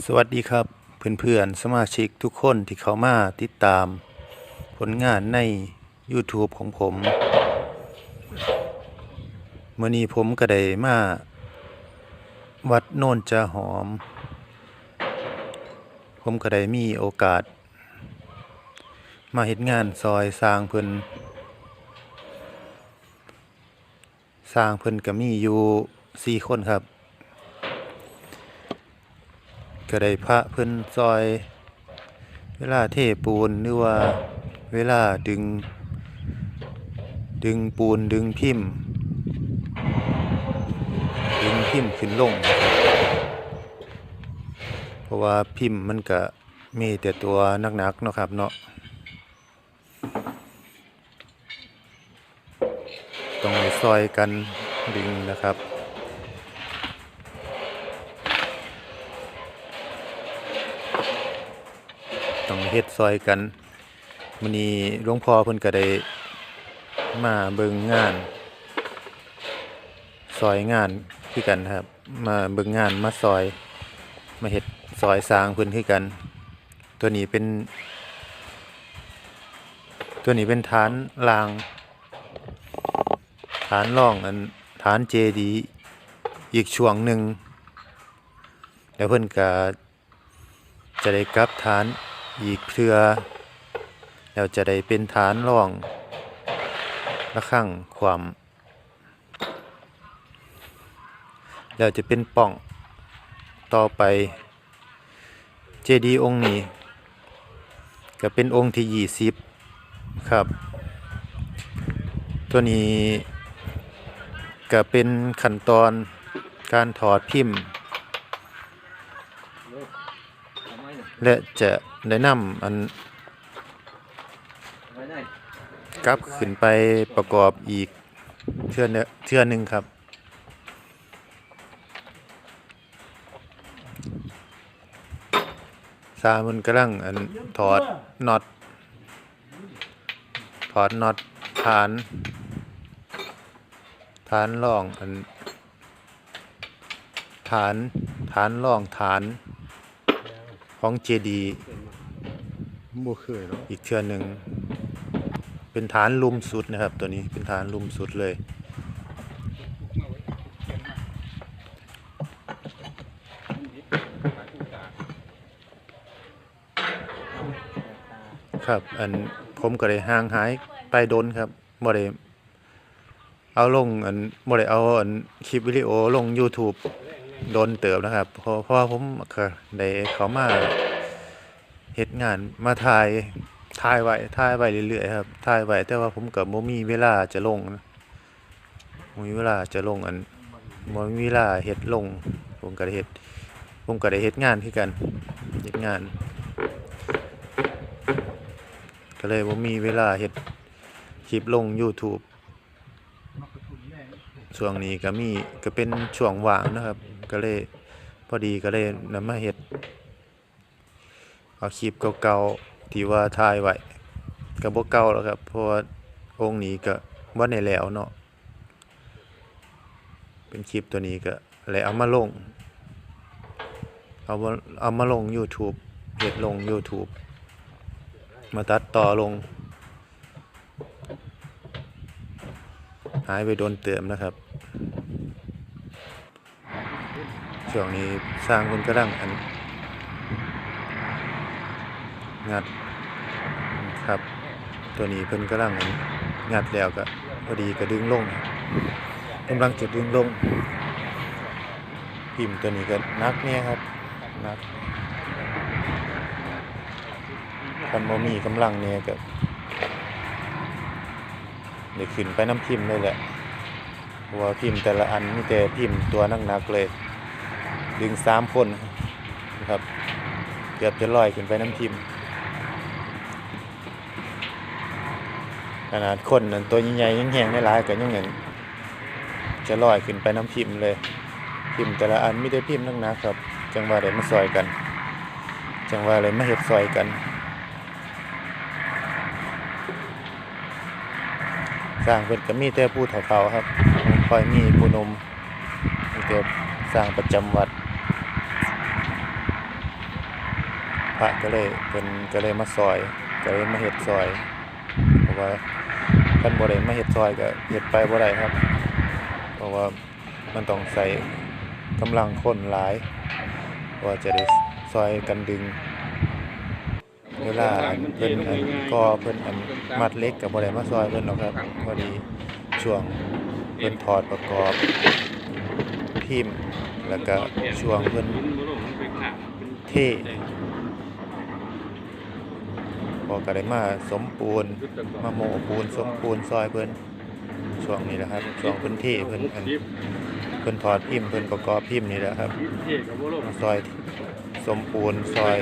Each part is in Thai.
สวัสดีครับ เพื่อนๆ สมาชิกทุกคนที่เข้ามาติดตาม ผลงานใน YouTube ของผมเมื่อนี้ผมก็ได้มา วัดโน่นจะหอม ผมก็ได้มีโอกาส มาเฮ็ดงานซอยสร้างเพิ่นสร้างเพิ่นก็มีอยู่สี่คนครับ ก็ได้พระเพิ่นซอย เวลาเทปูนหรือว่าเวลาดึง ดึงปูนดึงพิมพ์ ดึงพิมพ์ขึ้นลง เพราะว่าพิมพ์มันก็มีแต่ตัวหนักๆเนาะครับเนาะต้องซอยกันดึงนะครับ ต้องเฮ็ดซอยกันมื้อนี้หลวงพ่อเพิ่นก็ได้มาเบิ่งงาน ซอยงานคือกันครับ มาเบิ่งงานมาซอย มาเฮ็ดซอยสร้างเพิ่นคือกัน ตัวนี้เป็น ตัวนี้เป็นฐานราง ฐานร่องอันฐานเจดีอีกช่วงหนึ่งแล้วเพิ่นก็จะได้กลับฐาน อีกเทือแล้วจะได้เป็นฐานรองระฆังความแล้วจะเป็นป่องต่อไปเจดีย์องค์นี้ ก็เป็นองค์ที่ยี่สิบครับ ตัวนี้ก็เป็นขั้นตอนการถอดพิมพ์ และจะ ได้นำอันกลับขึ้นไปประกอบอีกเทื่อเนเทื่อหนึ่งครับสามันกำลังอันถอดน็อตถอดน็อตฐานฐานรองอันฐานฐานรองฐานของเจดีย์ บ่เคยหรอกอีกเทื่อหนึ่ง เป็นฐานลุมสุดนะครับ ตัวนี้เป็นฐานลุมสุดเลย ครับ อันผมก็ได้ห่างหายไปโดนครับบ่ได้เอาลงอันบ่ได้เอาอันคลิปวิดีโอลง YouTube โดนเติบนะครับ เพราะเพราะว่าผมก็ได้เขามา เฮ็ดงานมาถ่ายถ่ายไว้ถ่ายไว้เรื่อยๆครับถ่ายไว้แต่ว่าผมก็บ่มีเวลาจะลงนะบ่มีเวลาจะลงอันบ่มีเวลาเฮ็ดลง ผมก็ได้เฮ็ดผมก็ได้เฮ็ดงานคือกันเฮ็ดงาน ก็เลยบ่มีเวลาเฮ็ดคลิปลง YouTube ช่วงนี้ก็มีก็เป็นช่วงว่างนะครับ ก็เลยพอดีก็เลยนำมาเฮ็ด เอาคลิปเก่าๆที่ว่าถ่ายไว้ก็บ่เก่าแล้วครับ เพราะว่าองค์นี้ก็บ่ได้แล้วเนาะเป็นคลิปตัวนี้ก็เลยเอามาลงเอามาเอามาลง YouTube เฮ็ดลง YouTube มาตัดต่อลง หายไปโดนเติมนะครับช่วงนี้สร้างเพิ่นกำลังอัน งัดครับ ตัวนี้เพิ่นกำลังงัดแล้วก็พอดีก็ดึงลงกำลังจะดึงลงพิมพ์ตัวนี้ก็นักเนี่ยครับนักคันบ่มีกำลังเนี่ยก็ได้ขึ้นไปน้ำพิมพ์เลยแหละว่าพิมพ์แต่ละอันมีแต่พิมพ์ตัวหนักเลย ดึงสามคนนะครับ เกือบจะลอยขึ้นไปน้ำพิมพ์ ขนาดคนนั่นตัวใหญ่ๆยังแห้งๆหลายก็ยังเห็นจะลอยขึ้นไปน้ำพิมพ์เลย พิมพ์แต่ละอันไม่ได้พิมพ์นักนะครับ จังว่าได้มาซอยกัน จังว่าเลยมาเฮ็ดซอยกัน สร้างเพิ่นก็มีแต่ผู้เฒ่าๆครับคอยมีผู้นมมีแต่สร้างประจำวัดพระก็เลยเพิ่นก็เลยมาซอยก็เลยมาเฮ็ดซอยเพราะว่า คันบ่ได้มาเฮ็ดซอยก็เฮ็ดไปบ่ได้ครับ เพราะว่ามันต้องใช้กำลังคนหลาย ว่าจะได้ซอยกันดึง เวลาอันเพิ่นอันก่อเพิ่นอันมัดเล็กก็บ่ได้มาซอยเพิ่นหรอกครับพอดีช่วงเพิ่นถอดประกอบพิมพ์แล้วก็ช่วงเพิ่นเทพ อก็ได้มาสมปูนมาโมปูนสมปูนซอยเพิ่นช่วงนี้แหละครับช่วงเพิ่นเทเพิ่นอันเพิ่นถอดพิมพ์เพิ่นประกอบพิมพ์นี่แหละครับซอยสมปูนซอย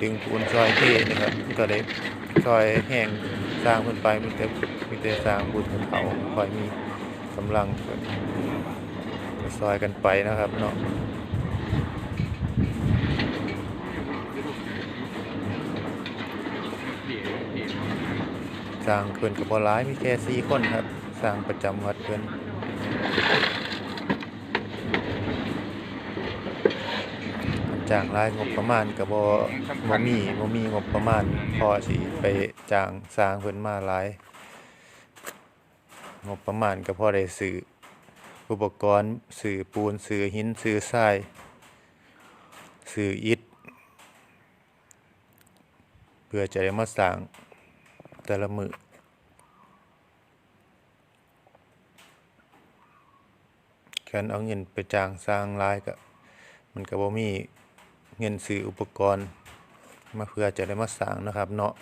ดึงปูนซอยเท่นะครับก็ได้ซอยแห้งสร้างขึ้นไปมีแต่มีแต่สร้างบุญเขาคอยมีกำลังซอยกันไปนะครับเนาะ สร้างเพิ่อนกับบ่หลายมีแค่สี่คนครับ สร้างประจำวัดเพิ่อนจ้างรายงบประมาณก็บ่บ่มีบ่มีงบประมาณ พอสิไปจ้างสร้างเพิ่นมาหลาย งบประมาณก็พอได้ซื้ออุปกรณ์ซื้อปูนซื้อหินซื้อทรายซื้ออิฐเพื่อจะได้มาสร้าง แต่ละมือแคนเอาเงินไปจ้างสร้างลายก็มันก็บ่มีเงินซื้ออุปกรณ์ มาเพื่อจะได้มาสร้างนะครับเนาะ